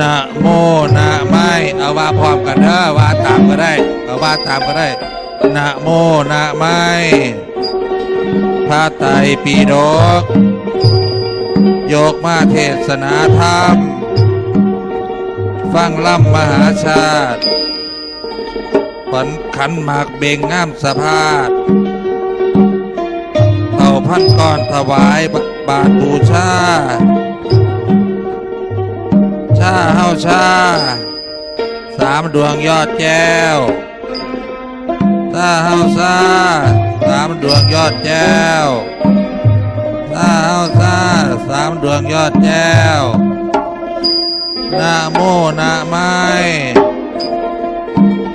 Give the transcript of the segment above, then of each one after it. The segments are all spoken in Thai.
นะโมนะไม่เอาว่าพร้อมกันเด้อว่าตามก็ได้เอาว่าตามก็ได้นะโมนะไม่พระไตรปิฎกยกมาเทศนาธรรม ฟังล่ำมหาชาติขวัญขันหมากเบ่งงามสะพาดเต่าพันก่อนถวายบาทบูชา ชา สามดวงยอดแก้วชาเฮาชาสามดวงยอดแก้วชาเฮาชาสามดวงยอดแก้วนะโมนะไม้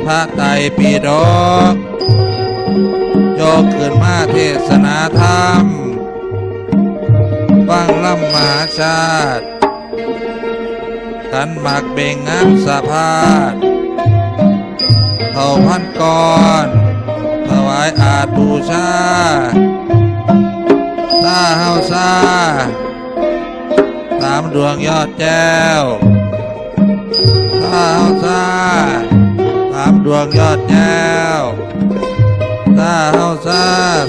พระไตรปิฎกโยกขึ้นมาเทศนาธรรมฟังล่ำมหาชาติ ขันหมากเบ่งงามสะพาดเท่าพันกรถวายอาจบูชาซาเฮาซาสามดวงยอดแก้วซาเฮาซาสามดวงยอดแก้วซาเฮาซา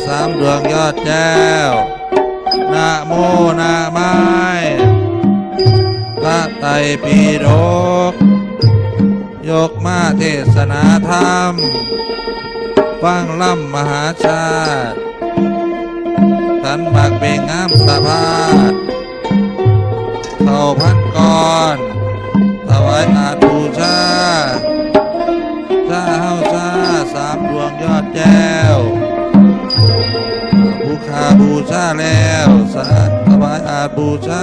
สามดวงยอดแก้วนะโมนะม้พระ ไตรปิฎกยกมาเทศนาธรรม ฟังล่ำมหาชาติสันบักเบงงามสะพาดเท่าพันกรถวายอาจบูชาชาเฮาชาสามดวงยอดแก้วบูคาบูชาแล้วสาถวายอาบูชา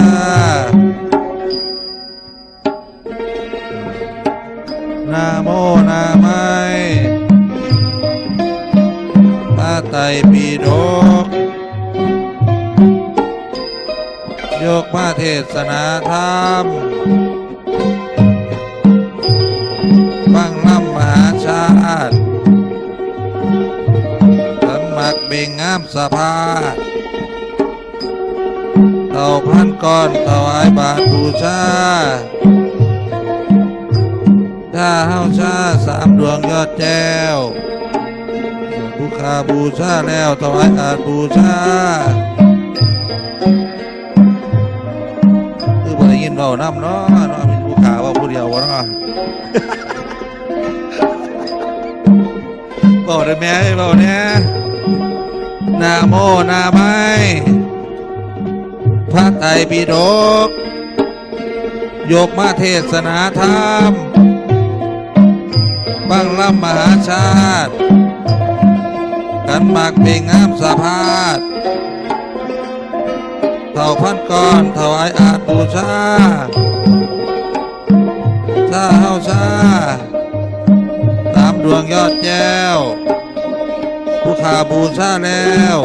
นะโมนะไม้พระไตรปิฎกยกมาเทศนาธรรมฟังล่ำมหาชาติสมักเบ่งงามสะพาเต่าพันก้อนถวายบาทบูชา ชาเฮาชาสามดวงยอดแก้วบูคาบูชาแล้วถวายอาบูชาคือบ่ได้ยินเบาน้ำเนาะเนาะมีบูคาว่าผู้เดียววะเนาะบอกได้แม่เบาเนี่ยนาโมนาไม้พระไตรปิฎกยกมาเทศนาธรรม บังลำมหาชาติ กันหมากเบ่งงามสะพาดเท่าพันก้อนถวายอาจบูชาชาเฮาชาสามดวงยอดแก้วผู้ขาบูชาแล้ว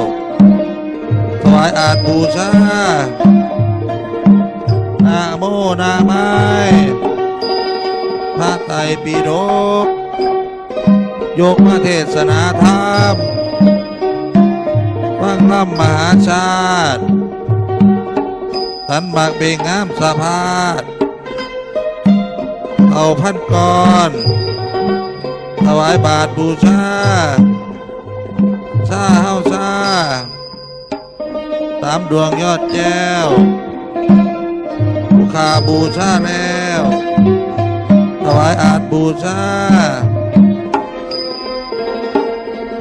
ถวายอาจบูชานะโมนะไม้พระไตรปิฎก โยกมาเทศนาธรรมฟังล่ำมหาชาติสันหมากเบงงามสะพาดเอาพันกรถวายบาทบูชาชาเฮาชาสามดวงยอดแก้วผู้ขาบูชาแล้วถวายอาจบูชา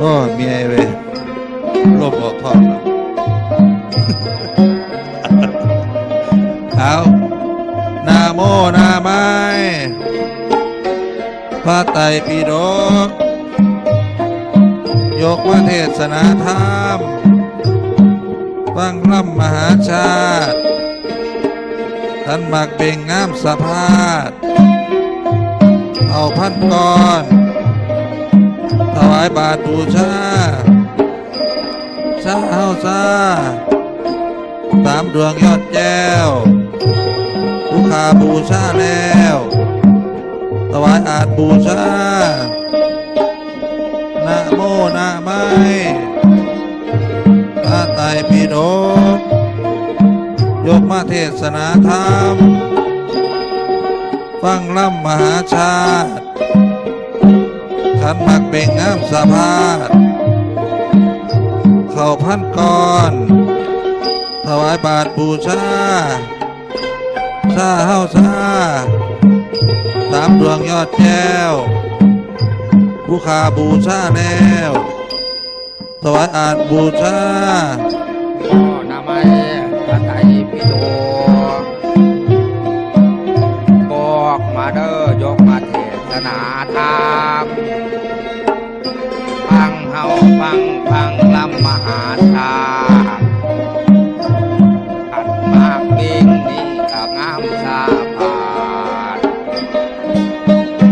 อ้เมียเว้ยลมออกท้อเอานาโมนาไม้พระไตรปิฎกยกมาเทศนาธรรมฟังล่ำมหาชาติท่านมักเบ่งงามสะพาด เอาพันก้อน ถวายบาทบูชาชาเฮาซาสามดวงยอดแก้วผู้ขาบูชาแล้วถวายอาจบูชานะโมนะไม้พระไตรปิฎกยกมาเทศนาธรรม ฟังล่ำมหาชาติ ขันมักเบ่งงามสะพาดเข้าพันก่อนถวายบาทบูชาชาเฮาชาสามดวงยอดแก้วผู้ขาบูชาแล้วถวายอาจบูชา ก็นามัยพระไมหาชาขันมากบิ่งนี่ก็งามสาบาน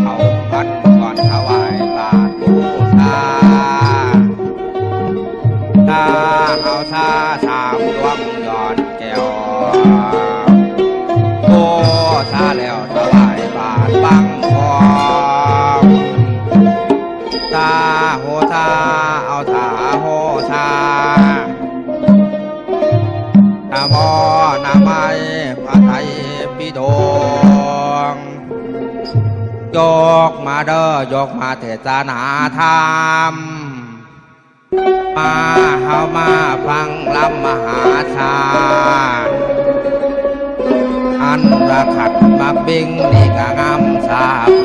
เอาพัดก่อนถวายบาทบูชาตาเอาชาสามดวงยอดแก้ว มาเด้อยกมาเทศนาธรรม มาเฮามาฟังลำมหาชา อันระขัดมาบิงนี่ก็งามสาบ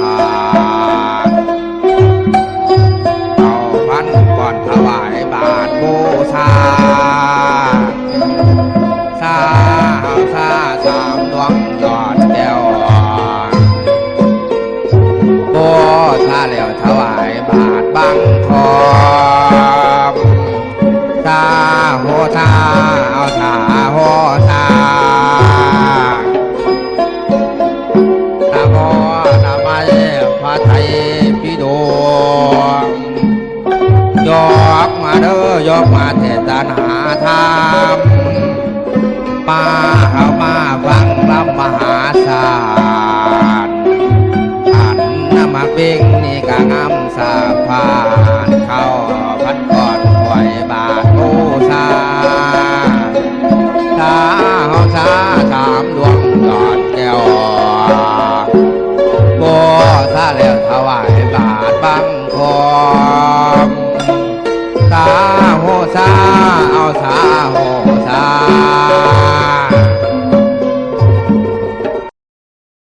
ไทยพิโดวงยกมาเด้อยกมาเทศนาธรรมมาเข้ามาฟังลำมหาศาล บังคมตาโหสาเอาสาโหสา